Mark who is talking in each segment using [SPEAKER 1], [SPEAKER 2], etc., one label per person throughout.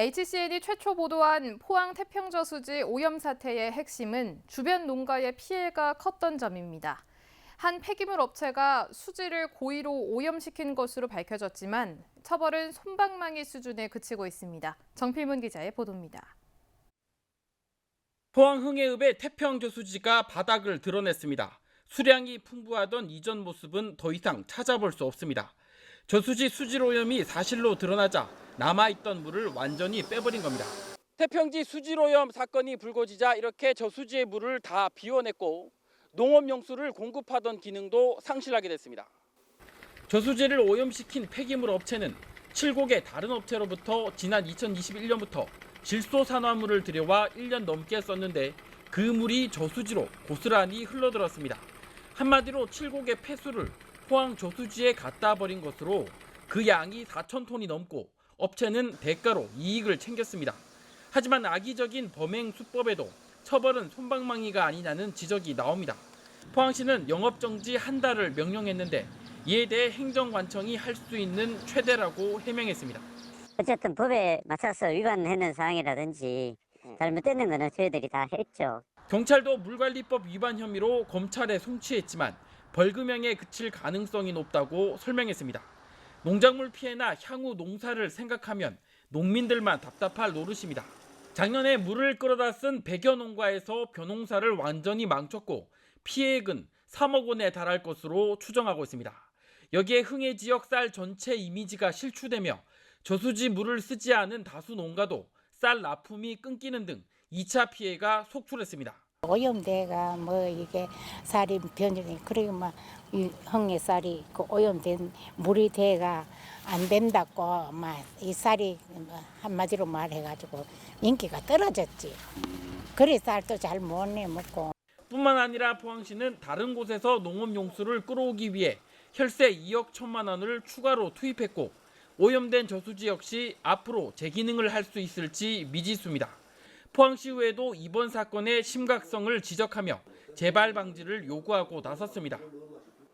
[SPEAKER 1] HCN이 최초 보도한 포항 태평저 수지 오염 사태의 핵심은 주변 농가의 피해가 컸던 점입니다. 한 폐기물 업체가 수지를 고의로 오염시킨 것으로 밝혀졌지만 처벌은 솜방망이 수준에 그치고 있습니다. 정필문 기자의 보도입니다.
[SPEAKER 2] 포항 흥해읍의 태평저 수지가 바닥을 드러냈습니다. 수량이 풍부하던 이전 모습은 더 이상 찾아볼 수 없습니다. 저수지 수질 오염이 사실로 드러나자 남아있던 물을 완전히 빼버린 겁니다. 태평지 수질 오염 사건이 불거지자 이렇게 저수지의 물을 다 비워냈고 농업용수를 공급하던 기능도 상실하게 됐습니다. 저수지를 오염시킨 폐기물 업체는 칠곡의 다른 업체로부터 지난 2021년부터 질소 산화물을 들여와 1년 넘게 썼는데 그 물이 저수지로 고스란히 흘러들었습니다. 한마디로 칠곡의 폐수를 포항 저수지에 갖다 버린 것으로 그 양이 4천 톤이 넘고 업체는 대가로 이익을 챙겼습니다. 하지만 악의적인 범행 수법에도 처벌은 솜방망이가 아니냐는 지적이 나옵니다. 포항시는 영업정지 한 달을 명령했는데 이에 대해 행정관청이 할 수 있는 최대라고 해명했습니다.
[SPEAKER 3] 어쨌든 법에 맞춰서 위반했는 사항이라든지 잘못됐는 거는 저희들이 다 했죠.
[SPEAKER 2] 경찰도 물관리법 위반 혐의로 검찰에 송치했지만 벌금형에 그칠 가능성이 높다고 설명했습니다. 농작물 피해나 향후 농사를 생각하면 농민들만 답답할 노릇입니다. 작년에 물을 끌어다 쓴 100여 농가에서 벼농사를 완전히 망쳤고 피해액은 3억 원에 달할 것으로 추정하고 있습니다. 여기에 흥해 지역 쌀 전체 이미지가 실추되며 저수지 물을 쓰지 않은 다수 농가도 쌀 납품이 끊기는 등 2차 피해가 속출했습니다.
[SPEAKER 4] 오염돼가 뭐 이게 쌀이 변형이 그리고 막이 흥의 쌀이 그 오염된 물이 돼가 안 된다고 막이 쌀이 뭐 한마디로 말해가지고 인기가 떨어졌지. 그래 쌀도 잘 못 내 먹고.
[SPEAKER 2] 뿐만 아니라 포항시는 다른 곳에서 농업 용수를 끌어오기 위해 혈세 2억 1천만 원을 추가로 투입했고 오염된 저수지 역시 앞으로 재기능을 할 수 있을지 미지수입니다. 포항시의회도 이번 사건의 심각성을 지적하며 재발 방지를 요구하고 나섰습니다.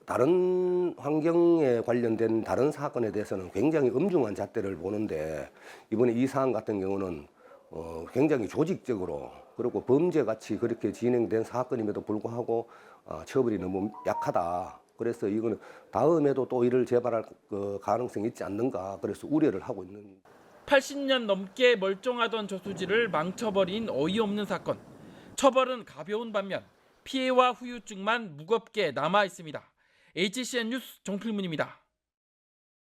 [SPEAKER 5] 다른 환경에 관련된 다른 사건에 대해서는 굉장히 엄중한 잣대를 보는데 이번에 이 사안 같은 경우는 어, 굉장히 조직적으로 그리고 범죄같이 그렇게 진행된 사건임에도 불구하고 어, 처벌이 너무 약하다. 그래서 이거는 다음에도 또 이를 재발할 그 가능성이 있지 않는가. 그래서 우려를 하고 있는
[SPEAKER 2] 80년 넘게 멀쩡하던 저수지를 망쳐버린 어이없는 사건. 처벌은 가벼운 반면 피해와 후유증만 무겁게 남아 있습니다. HCN 뉴스 정필문입니다.